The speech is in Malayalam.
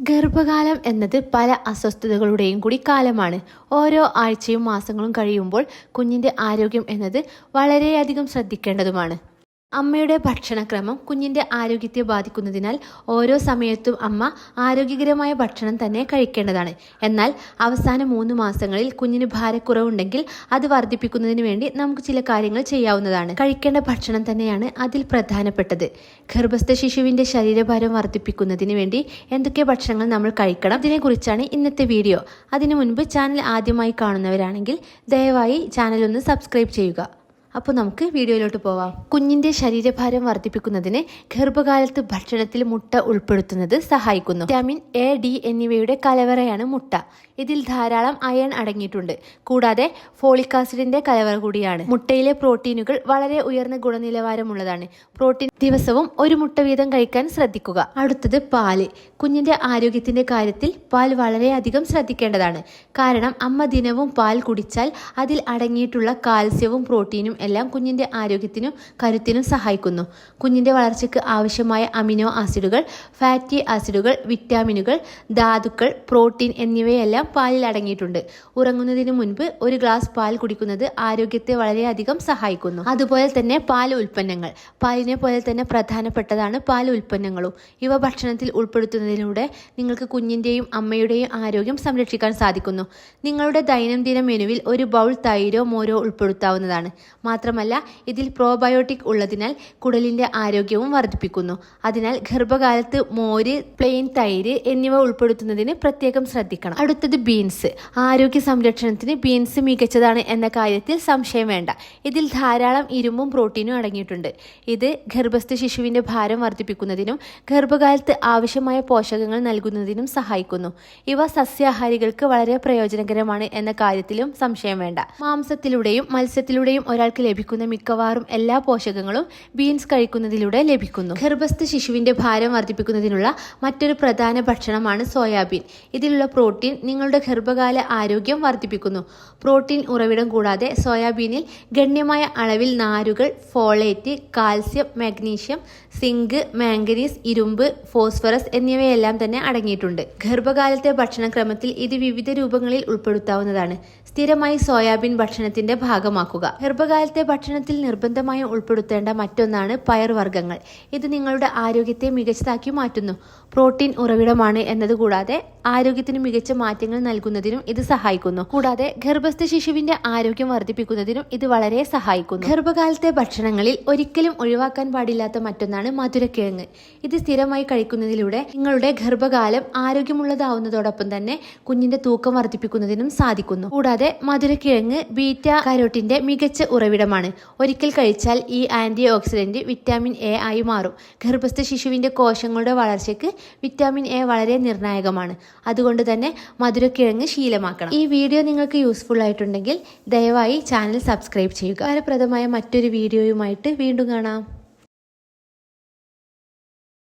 ഗർഭകാലം എന്നത് പല അസ്വസ്ഥതകളുടെയും കൂടി കാലമാണ്. ഓരോ ആഴ്ചയും മാസങ്ങളും കഴിയുമ്പോൾ കുഞ്ഞിന്റെ ആരോഗ്യം എന്നത് വളരെയധികം ശ്രദ്ധിക്കേണ്ടതുമാണ്. അമ്മയുടെ ഭക്ഷണക്രമം കുഞ്ഞിന്റെ ആരോഗ്യത്തെ ബാധിക്കുന്നതിനാൽ ഓരോ സമയത്തും അമ്മ ആരോഗ്യകരമായ ഭക്ഷണം തന്നെ കഴിക്കേണ്ടതാണ്. എന്നാൽ അവസാന മൂന്ന് മാസങ്ങളിൽ കുഞ്ഞിന് ഭാരക്കുറവുണ്ടെങ്കിൽ അത് വർദ്ധിപ്പിക്കുന്നതിന് വേണ്ടി നമുക്ക് ചില കാര്യങ്ങൾ ചെയ്യാവുന്നതാണ്. കഴിക്കേണ്ട ഭക്ഷണം തന്നെയാണ് അതിൽ പ്രധാനപ്പെട്ടത്. ഗർഭസ്ഥ ശിശുവിന്റെ ശരീരഭാരം വർദ്ധിപ്പിക്കുന്നതിന് വേണ്ടി എന്തൊക്കെ ഭക്ഷണങ്ങൾ നമ്മൾ കഴിക്കണം ഇതിനെക്കുറിച്ചാണ് ഇന്നത്തെ വീഡിയോ. അതിനു മുൻപ് ചാനൽ ആദ്യമായി കാണുന്നവരാണെങ്കിൽ ദയവായി ചാനൽ ഒന്ന് സബ്സ്ക്രൈബ് ചെയ്യുക. അപ്പോൾ നമുക്ക് വീഡിയോയിലോട്ട് പോവാം. കുഞ്ഞിന്റെ ശരീരഭാരം വർദ്ധിപ്പിക്കുന്നതിന് ഗർഭകാലത്ത് ഭക്ഷണത്തിൽ മുട്ട ഉൾപ്പെടുത്തുന്നത് സഹായിക്കുന്നു. വിറ്റാമിൻ എ ഡി എന്നിവയുടെ കലവറയാണ് മുട്ട. ഇതിൽ ധാരാളം അയൺ അടങ്ങിയിട്ടുണ്ട്. കൂടാതെ ഫോളിക് ആസിഡിന്റെ കലവറ കൂടിയാണ്. മുട്ടയിലെ പ്രോട്ടീനുകൾ വളരെ ഉയർന്ന ഗുണനിലവാരമുള്ളതാണ്. പ്രോട്ടീൻ ദിവസവും ഒരു മുട്ട വീതം കഴിക്കാൻ ശ്രദ്ധിക്കുക. അടുത്തത് പാൽ. കുഞ്ഞിന്റെ ആരോഗ്യത്തിന്റെ കാര്യത്തിൽ പാൽ വളരെയധികം ശ്രദ്ധിക്കേണ്ടതാണ്. കാരണം അമ്മ ദിനവും പാൽ കുടിച്ചാൽ അതിൽ അടങ്ങിയിട്ടുള്ള കാൽസ്യവും പ്രോട്ടീനും എല്ലാം കുഞ്ഞിന്റെ ആരോഗ്യത്തിനും കരുത്തിനും സഹായിക്കുന്നു. കുഞ്ഞിന്റെ വളർച്ചയ്ക്ക് ആവശ്യമായ അമിനോ ആസിഡുകൾ ഫാറ്റി ആസിഡുകൾ വിറ്റാമിനുകൾ ധാതുക്കൾ പ്രോട്ടീൻ എന്നിവയെല്ലാം പാലിൽ അടങ്ങിയിട്ടുണ്ട്. ഉറങ്ങുന്നതിന് മുൻപ് ഒരു ഗ്ലാസ് പാൽ കുടിക്കുന്നത് ആരോഗ്യത്തെ വളരെയധികം സഹായിക്കുന്നു. അതുപോലെ തന്നെ പാൽ ഉൽപ്പന്നങ്ങൾ. പാലിനെ പോലെ തന്നെ പ്രധാനപ്പെട്ടതാണ് പാൽ ഉൽപ്പന്നങ്ങളും. ഇവ ഭക്ഷണത്തിൽ ഉൾപ്പെടുത്തുന്നതിലൂടെ നിങ്ങൾക്ക് കുഞ്ഞിന്റെയും അമ്മയുടെയും ആരോഗ്യം സംരക്ഷിക്കാൻ സാധിക്കുന്നു. നിങ്ങളുടെ ദൈനംദിന മെനുവിൽ ഒരു ബൗൾ തൈരോ മോരോ ഉൾപ്പെടുത്താവുന്നതാണ്. മാത്രമല്ല ഇതിൽ പ്രോബയോട്ടിക് ഉള്ളതിനാൽ കുടലിന്റെ ആരോഗ്യവും വർദ്ധിപ്പിക്കുന്നു. അതിനാൽ ഗർഭകാലത്ത് മോര് പ്ലെയിൻ തൈര് എന്നിവ ഉൾപ്പെടുത്തുന്നതിന് പ്രത്യേകം ശ്രദ്ധിക്കണം. അടുത്തത് ബീൻസ് ആരോഗ്യ സംരക്ഷണത്തിന് ബീൻസ് മികച്ചതാണ് എന്ന കാര്യത്തിൽ സംശയം വേണ്ട. ഇതിൽ ധാരാളം ഇരുമ്പും പ്രോട്ടീനും അടങ്ങിയിട്ടുണ്ട്. ഇത് ഗർഭസ്ഥ ശിശുവിന്റെ ഭാരം വർദ്ധിപ്പിക്കുന്നതിനും ഗർഭകാലത്ത് ആവശ്യമായ പോഷകങ്ങൾ നൽകുന്നതിനും സഹായിക്കുന്നു. ഇവ സസ്യാഹാരികൾക്ക് വളരെ പ്രയോജനകരമാണ് എന്ന കാര്യത്തിലും സംശയം വേണ്ട. മാംസത്തിലൂടെയും മത്സ്യത്തിലൂടെയും ഒരാൾക്ക് ലഭിക്കുന്ന മിക്കവാറും എല്ലാ പോഷകങ്ങളും ബീൻസ് കഴിക്കുന്നതിലൂടെ ലഭിക്കുന്നു. ഗർഭസ്ഥ ശിശുവിന്റെ ഭാരം വർദ്ധിപ്പിക്കുന്നതിനുള്ള മറ്റൊരു പ്രധാന ഭക്ഷണമാണ് സോയാബീൻ. ഇതിലുള്ള പ്രോട്ടീൻ നിങ്ങളുടെ ഗർഭകാല ആരോഗ്യം വർദ്ധിപ്പിക്കുന്നു. പ്രോട്ടീൻ ഉറവിടം കൂടാതെ സോയാബീനിൽ ഗണ്യമായ അളവിൽ നാരുകൾ folate calcium magnesium zinc manganese ഇരുമ്പ് ഫോസ്ഫറസ് എന്നിവയെല്ലാം തന്നെ അടങ്ങിയിട്ടുണ്ട്. ഗർഭകാലത്തെ ഭക്ഷണക്രമത്തിൽ ഇത് വിവിധ രൂപങ്ങളിൽ ഉൾപ്പെടുത്താവുന്നതാണ്. സ്ഥിരമായി സോയാബീൻ ഭക്ഷണത്തിന്റെ ഭാഗമാക്കുക. ഗർഭകാലത്തെ ഭക്ഷണത്തിൽ നിർബന്ധമായും ഉൾപ്പെടുത്തേണ്ട മറ്റൊന്നാണ് പയർവർഗങ്ങൾ. ഇത് നിങ്ങളുടെ ആരോഗ്യത്തെ മികച്ചതാക്കി മാറ്റുന്നു. പ്രോട്ടീൻ ഉറവിടമാണ് എന്നതുകൂടാതെ ആരോഗ്യത്തിന് മികച്ച മാറ്റങ്ങൾ നൽകുന്നതിനും ഇത് സഹായിക്കുന്നു. കൂടാതെ ഗർഭസ്ഥ ശിശുവിന്റെ ആരോഗ്യം വർദ്ധിപ്പിക്കുന്നതിനും ഇത് വളരെ സഹായിക്കുന്നു. ഗർഭകാലത്തെ ഭക്ഷണങ്ങളിൽ ഒരിക്കലും ഒഴിവാക്കാൻ പാടില്ലാത്ത മറ്റൊന്നാണ് മധുരക്കിഴങ്ങ്. ഇത് സ്ഥിരമായി കഴിക്കുന്നതിലൂടെ നിങ്ങളുടെ ഗർഭകാലം ആരോഗ്യമുള്ളതാവുന്നതോടൊപ്പം തന്നെ കുഞ്ഞിന്റെ തൂക്കം വർദ്ധിപ്പിക്കുന്നതിനും സാധിക്കുന്നു. കൂടാതെ മധുരക്കിഴങ്ങ് ബീറ്റ കരോട്ടിന്റെ മികച്ച ഉറവിടമാണ്. ഒരിക്കൽ കഴിച്ചാൽ ഈ ആന്റി ഓക്സിഡന്റ് വിറ്റാമിൻ എ ആയി മാറും. ഗർഭസ്ഥ ശിശുവിന്റെ കോശങ്ങളുടെ വളർച്ചയ്ക്ക് വിറ്റാമിൻ എ വളരെ നിർണായകമാണ്. അതുകൊണ്ട് തന്നെ മധുരക്കിഴങ്ങ് ശീലമാക്കണം. ഈ വീഡിയോ നിങ്ങൾക്ക് യൂസ്ഫുൾ ആയിട്ടുണ്ടെങ്കിൽ ദയവായി ചാനൽ സബ്സ്ക്രൈബ് ചെയ്യുക. ഫലപ്രദമായ മറ്റൊരു വീഡിയോയുമായിട്ട് വീണ്ടും കാണാം.